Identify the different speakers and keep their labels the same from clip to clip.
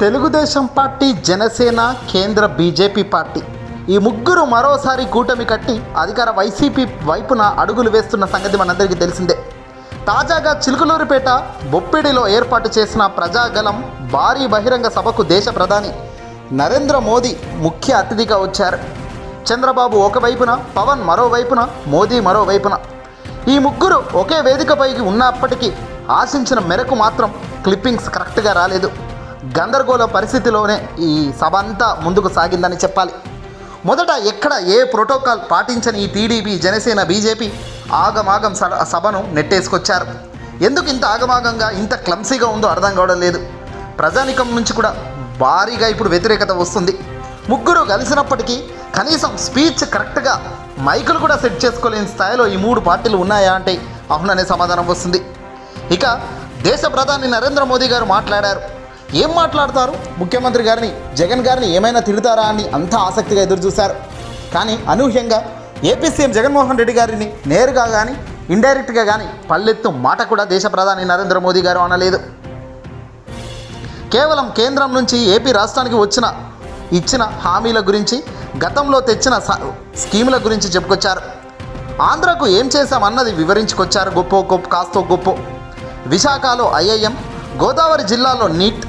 Speaker 1: Telugu Desam party Janasena కేంద్ర BJP party. ఈ ముగ్గురు మరోసారి కూటమి కట్టి అధికార వైసీపీ వైపున అడుగులు వేస్తున్న సంగతి మనందరికీ తెలిసిందే. తాజాగా చిలుకలూరుపేట బొప్పిడిలో ఏర్పాటు చేసిన ప్రజాగలం భారీ బహిరంగ సభకు దేశ ప్రధాని నరేంద్ర మోదీ ముఖ్య అతిథిగా వచ్చారు. చంద్రబాబు ఒకవైపున పవన్ మరోవైపున మోదీ మరోవైపున. ఈ ముగ్గురు ఒకే వేదికపైకి ఉన్నప్పటికీ ఆశించిన మేరకు మాత్రం క్లిప్పింగ్స్ కరెక్ట్గా రాలేదు. గందరగోళ పరిస్థితిలోనే ఈ సభ అంతా ముందుకు సాగిందని చెప్పాలి. మొదట ఎక్కడ ఏ ప్రోటోకాల్ పాటించని ఈ టీడీపీ జనసేన బీజేపీ ఆగమాగం సభను నెట్టేసుకొచ్చారు. ఎందుకు ఇంత ఆగమాగంగా ఇంత క్లమ్సీగా ఉందో అర్థం కావడం లేదు. ప్రజానికం నుంచి కూడా భారీగా ఇప్పుడు వ్యతిరేకత వస్తుంది. ముగ్గురు కలిసినప్పటికీ కనీసం స్పీచ్ కరెక్ట్గా మైకులు కూడా సెట్ చేసుకోలేని స్థాయిలో ఈ మూడు పార్టీలు ఉన్నాయా అంటే అవుననే సమాధానం వస్తుంది. ఇక దేశ ప్రధాని నరేంద్ర మోదీ గారు మాట్లాడారు. ఏం మాట్లాడతారు? ముఖ్యమంత్రి గారిని జగన్ గారిని ఏమైనా తిడతారా అని అంతా ఆసక్తిగా ఎదురు చూశారు కానీ అనూహ్యంగా ఏపీ సీఎం జగన్మోహన్ రెడ్డి గారిని నేరుగా కానీ ఇండైరెక్ట్గా కానీ పల్లెత్తు మాట కూడా దేశ ప్రధాని నరేంద్ర మోదీ గారు అనలేదు. కేవలం కేంద్రం నుంచి ఏపీ రాష్ట్రానికి వచ్చిన ఇచ్చిన హామీల గురించి గతంలో తెచ్చిన స- స్కీముల గురించి చెప్పుకొచ్చారు. ఆంధ్రకు ఏం చేశామన్నది వివరించుకొచ్చారు గొప్ప గొప్ప కాస్తో గొప్ప. విశాఖలో ఐఐఎం గోదావరి జిల్లాలో నీట్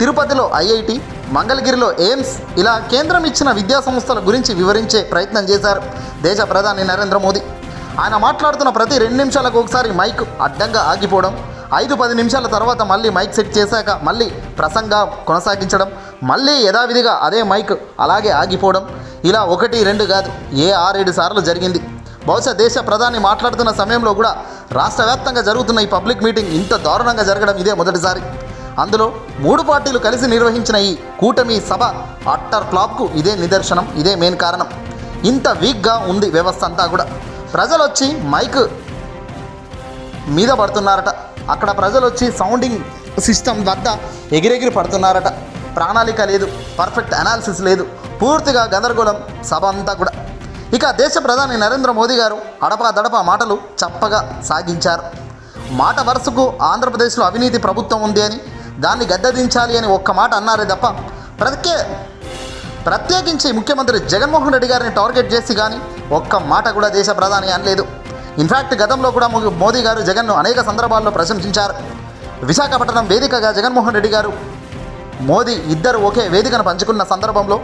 Speaker 1: తిరుపతిలో ఐఐటి మంగళగిరిలో ఎయిమ్స్ ఇలా కేంద్రం ఇచ్చిన విద్యా సంస్థల గురించి వివరించే ప్రయత్నం చేశారు దేశ ప్రధాని నరేంద్ర మోదీ. ఆయన మాట్లాడుతున్న ప్రతి రెండు నిమిషాలకు ఒకసారి మైక్ అడ్డంగా ఆగిపోవడం ఐదు పది నిమిషాల తర్వాత మళ్ళీ మైక్ సెట్ చేశాక మళ్ళీ ప్రసంగా కొనసాగించడం మళ్ళీ యథావిధిగా అదే మైక్ అలాగే ఆగిపోవడం ఇలా ఒకటి రెండు కాదు ఏ ఆరేడు సార్లు జరిగింది. బహుశా దేశ ప్రధాని మాట్లాడుతున్న సమయంలో కూడా రాష్ట్ర వ్యాప్తంగా జరుగుతున్న ఈ పబ్లిక్ మీటింగ్ ఇంత దారుణంగా జరగడం ఇదే మొదటిసారి. అందులో మూడు పార్టీలు కలిసి నిర్వహించిన ఈ కూటమి సభ అట్టర్ ఫ్లాప్కు ఇదే నిదర్శనం ఇదే మెయిన్ కారణం. ఇంత వీక్గా ఉంది వ్యవస్థ అంతా కూడా. ప్రజలు వచ్చి మైక్ మీద పడుతున్నారట. అక్కడ ప్రజలు వచ్చి సౌండింగ్ సిస్టమ్ వద్ద ఎగిరెగిరి పడుతున్నారట. ప్రణాళిక లేదు పర్ఫెక్ట్ అనాలిసిస్ లేదు పూర్తిగా గందరగోళం సభ అంతా కూడా. ఇక దేశ ప్రధాని నరేంద్ర మోదీ గారు అడపా దడపా మాటలు చప్పగా సాగించారు. మాట వరుసకు ఆంధ్రప్రదేశ్లో అవినీతి ప్రభుత్వం ఉంది అని దాన్ని గద్దదించాలి అని ఒక్క మాట అన్నారే తప్ప ప్రత్యే ప్రత్యేకించి ముఖ్యమంత్రి జగన్మోహన్ రెడ్డి గారిని టార్గెట్ చేసి కానీ ఒక్క మాట కూడా దేశ ప్రధాని అనలేదు. ఇన్ఫ్యాక్ట్ గతంలో కూడా మోదీ గారు జగన్ను అనేక సందర్భాల్లో ప్రశంసించారు. విశాఖపట్నం వేదికగా జగన్మోహన్ రెడ్డి గారు మోదీ ఇద్దరు ఒకే వేదికను పంచుకున్న సందర్భంలో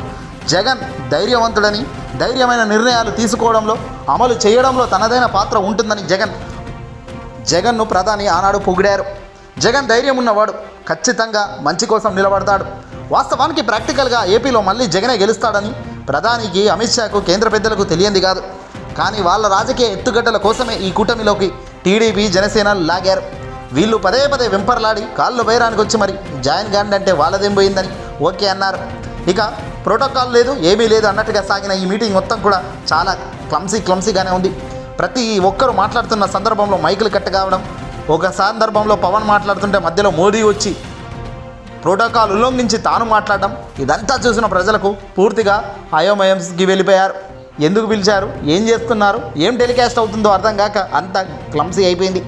Speaker 1: జగన్ ధైర్యవంతుడని ధైర్యమైన నిర్ణయాలు తీసుకోవడంలో అమలు చేయడంలో తనదైన పాత్ర ఉంటుందని జగన్ జగన్ను ప్రధాని ఆనాడు పొగిడారు. జగన్ ధైర్యం ఉన్నవాడు ఖచ్చితంగా మంచి కోసం నిలబడతాడు. వాస్తవానికి ప్రాక్టికల్గా ఏపీలో మళ్ళీ జగనే గెలుస్తాడని ప్రధానికి అమిత్ షాకు కేంద్ర పెద్దలకు తెలియంది కాదు. కానీ వాళ్ళ రాజకీయ ఎత్తుగడ్డల కోసమే ఈ కూటమిలోకి టీడీపీ జనసేన లాగారు. వీళ్ళు పదే పదే వెంపర్లాడి కాళ్ళు బైరానికి వచ్చి మరి జాయిన్ గాండ్ అంటే వాళ్ళదేం పోయిందని ఓకే అన్నారు. ఇక ప్రోటోకాల్ లేదు ఏమీ లేదు అన్నట్టుగా సాగిన ఈ మీటింగ్ మొత్తం కూడా చాలా క్లమ్సీ క్లమ్సీగానే ఉంది. ప్రతి ఒక్కరు మాట్లాడుతున్న సందర్భంలో మైకులు కట్ కావడం ఒక సందర్భంలో పవన్ మాట్లాడుతుంటే మధ్యలో మోడీ వచ్చి ప్రోటోకాల్ ఉల్లంఘించి తాను మాట్లాడడం ఇదంతా చూసిన ప్రజలకు పూర్తిగా అయోమయంకి వెళ్ళిపోయారు. ఎందుకు పిలిచారు? ఏం చేస్తున్నారు? ఏం టెలికాస్ట్ అవుతుందో అర్థం కాక అంత క్లమ్సీ అయిపోయింది.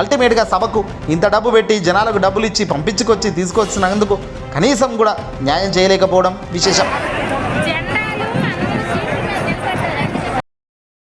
Speaker 1: అల్టిమేట్గా సభకు ఇంత డబ్బు పెట్టి జనాలకు డబ్బులు ఇచ్చి పంపించుకొచ్చి తీసుకొచ్చినందుకు కనీసం కూడా న్యాయం చేయలేకపోవడం విశేషం.